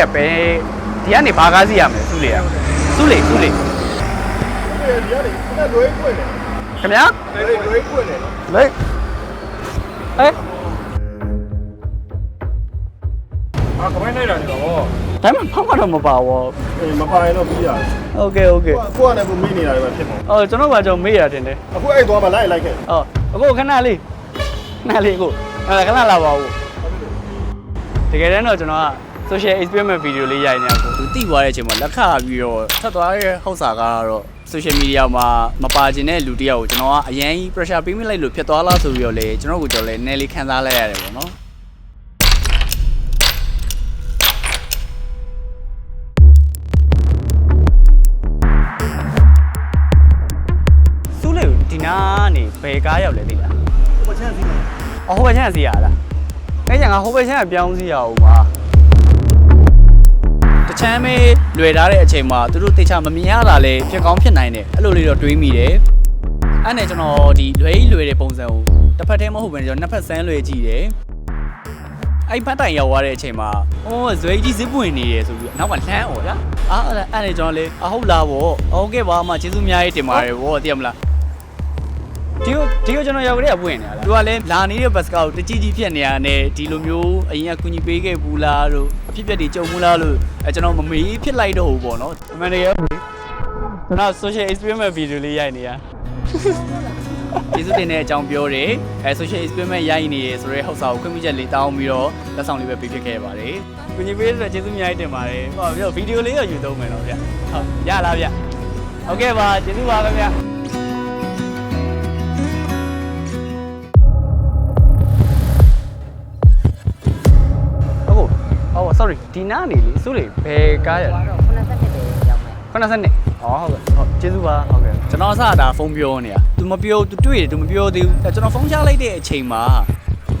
ရပဲဒီကနေဘာကားစီရမယ်စုလေရစုလေစုလေ ဒီကနေခဏလွဲပွင့်တယ် ခင်ဗျာ လွဲလွဲပွင့်တယ်နော် လေဟဲ့ အာကမိုင်းလိုက်တာတော့ ဒါမှဖောက်ကတော့မပါဘူး အေးမပိုင်တော့ပြီးရတယ် โอเคโอเค ကိုကလည်းကိုမိနေတာတွေပဲဖြစ်မှာ အော်ကျွန်တော်ကကျွန်တော်မေးရတင်တယ် အခုအဲ့သွားမှလိုက်လိုက်ခဲ့ အော်အခုခဏလေးခဏလေးအခုအဲ့ခဏလာပါဦးတကယ်တမ်းတော့ကျွန်တော်က social experiment video လေးရိုက်နေတာကိုသူတိသွားတဲ့အချိန်မှာလက်ခပြီးတော့ထပ်သွားတဲ့ဟောက်စာကတော့ social media မှာမပါကျင်တဲ့လူတစ်ယောက်ကိုကျွန်တော်ကအရင် pressure ပေးမိလိုက်လို့ဖြစ်သွားလားဆိုပြီးတော့လေကျွန်တော်ကိုကြော်လဲနည်းလေးခံစားလိုက်ရတယ်ပေါ့နော်စူးလေဒီနာကနေဘယ်ကားရောက်လဲသိလားဟိုချမ်းစီးတယ်အဟိုဘက်ချမ်းစီရလားအဲ့ကျန်ကဟိုဘက်ချမ်းကပြောင်းစီရအောင်ပါတ ချမ်းမေးလွယ်ထားတဲ့အချိန်မှာသူတို့တေချာမမြင်ရတာလေဖြစ်ကောင်းဖြစ်နိုင်တယ်အဲ့လိုလေးတော့တွေးမိတယ်အဲ့နဲ့ကျွန်တော်ဒီလွယ်ကြီးလွယ်တဲ့ပုံစံကိုတစ်ဖက်တည်းမဟုတ်ဘဲကျွန်တော်နှစ်ဖက်ဆန်းလွယ်ကြည့်တယ်အဲ့ဖက်တိုင်ရောက်သွားတဲ့အချိန်မှာအော်ဇွဲကြီးဇစ်ပွင့်နေတယ်ဆိုပြီးနောက်ကလှမ်းអော်ဗျာအာအဲ့ဒါအဲ့နဲ့ကျွန်တော်လေအဟုတ်လားဗောဟုတ်ကဲ့ပါအမကျေးဇူးအများကြီးတင်ပါတယ်ဗောသိရမလား ဒီကိုဒီကိုကျွန်တော်ရောက်ကြတဲ့ပွင့်နေရလားသူကလည်းလာနေတဲ့ဘတ်စကာကိုတကြီးကြီးဖြစ်နေရတဲ့ဒီလိုမျိုးအရင်ကကူညီပေးခဲ့ဘူးလားလို့အဖြစ်အပျက်တွေကြုံဘူးလားလို့အဲကျွန်တော်မမေးဖြစ်လိုက်တော့ဘူးပေါ့နော်အမှန်တကယ်ကျွန်တော် social experiment video လေးရိုက်နေရကျေးဇူးတင်တဲ့အကြောင်းပြောတယ်အဲ social experiment ရိုက်နေရဆိုရဲဟောက်စာကိုခွင့်ပြုချက်လေးတောင်းပြီးတော့လက်ဆောင်လေးပဲပေးဖြစ်ခဲ့ပါတယ်ကူညီပေးတဲ့အတွက်ကျေးဇူးအများကြီးတင်ပါတယ်ဟောပြီးတော့ဗီဒီယိုလေးတော့ယူသုံးမယ်တော့ဗျဟုတ်ရလားဗျဟုတ်ကဲ့ပါကျေးဇူးပါခင်ဗျ ဟုတ် sorry ဒီနားနေလေစိုးလေဘယ်ကားရလဲ တော့ခုနဆက်တဲ့ပဲရောက်မယ် ခုနစနေဩဟုတ်ကဲ့ဟုတ်ကျေးဇူးပါဟုတ်ကဲ့ကျွန်တော်အစတာဖုန်းပြောနေတာ तू မပြော तू တွေ့တယ် तू မပြောသေးဘူးအဲကျွန်တော်ဖုန်းချလိုက်တဲ့အချိန်မှာ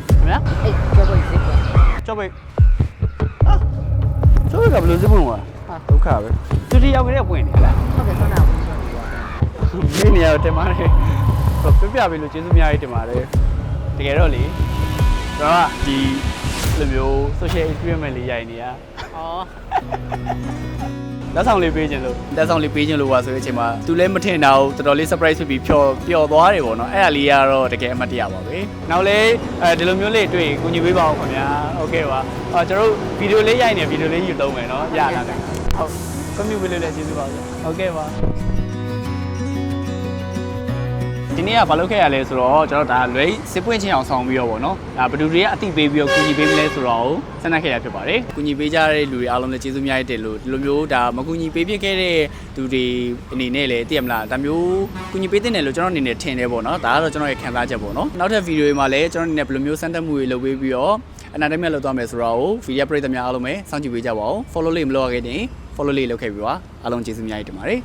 ခင်ဗျာ အေးပြောဖို့စစ်ပွင့် ကျော်ပိတ်အာကျော်ပိတ်ကဘယ်လိုစပွင့်သွားဟာဒုက္ခပဲသူဒီရောက်ကြတဲ့ပွင့်နေလား ဟုတ်ကဲ့ခုနကဘူးပြောပြီးတော့ မင်းနေရာတင်ပါတယ်ဟိုပြပြပြီလို့ကျေးဇူးအများကြီးတင်ပါတယ်တကယ်တော့လေကျွန်တော်ကဒီ လိုမျိုး social experiment လေးရိုက်နေရ။အော်လက်ဆောင်လေးပေးခြင်းလို့လက်ဆောင်လေးပေးခြင်းလို့ပါဆိုတဲ့အချိန်မှာသူလည်းမထင်တာဘူးတော်တော်လေး surprise ဖြစ်ပြီးပျော်ပျော်သွားတယ်ပေါ့နော်အဲ့ဒါလေးကတော့တကယ်အမှတ်တရပါပဲနောက်လေးအဲဒီလိုမျိုးလေးတွေ့ကူညီပေးပါအောင်ခင်ဗျာဟုတ်ကဲ့ပါအော်ကျွန်တော်ဗီဒီယိုလေးရိုက်နေဗီဒီယိုလေးယူသုံးမယ်နော်ရလာတယ်ဟုတ်ကွန်မြူလေးလည်းကျေးဇူးပါဗျာဟုတ်ကဲ့ပါ ဒီနေ့ကဘာလုပ်ခဲ့ရလဲဆိုတော့ကျွန်တော်ဒါလွဲစစ်ပွင့်ချင်းအောင်ဆောင်ပြီးတော့ဗောနော်ဒါဘယ်သူတွေကအတိပေးပြီးတော့ကူညီပေးမလဲဆိုတော့ဆက်နှက်ခဲ့ရဖြစ်ပါတယ်ကူညီပေးကြတဲ့လူတွေအားလုံးလည်းကျေးဇူးများတင်လို့ဒီလိုမျိုးဒါမကူညီပေးဖြစ်ခဲ့တဲ့သူတွေအနေနဲ့လည်းသိရမလားဒါမျိုးကူညီပေးတဲ့နယ်လို့ကျွန်တော်အနေနဲ့ထင်တယ်ဗောနော်ဒါကတော့ကျွန်တော်ရဲ့ခံစားချက်ဗောနော်နောက်ထပ်ဗီဒီယိုတွေမှာလည်းကျွန်တော်အနေနဲ့ဘယ်လိုမျိုးစမ်းသပ်မှုတွေလုပ်ပေးပြီးတော့အနာတိုင်းမြတ်လုပ်သွားမယ်ဆိုတော့ဗီဒီယိုပရိသတ်များအားလုံးပဲစောင့်ကြည့်ပေးကြပါဦး follow လေးမလုပ်ရခဲ့ရင် follow လေးလုပ်ခဲ့ပြီးပါအားလုံးကျေးဇူးများတင်ပါတယ်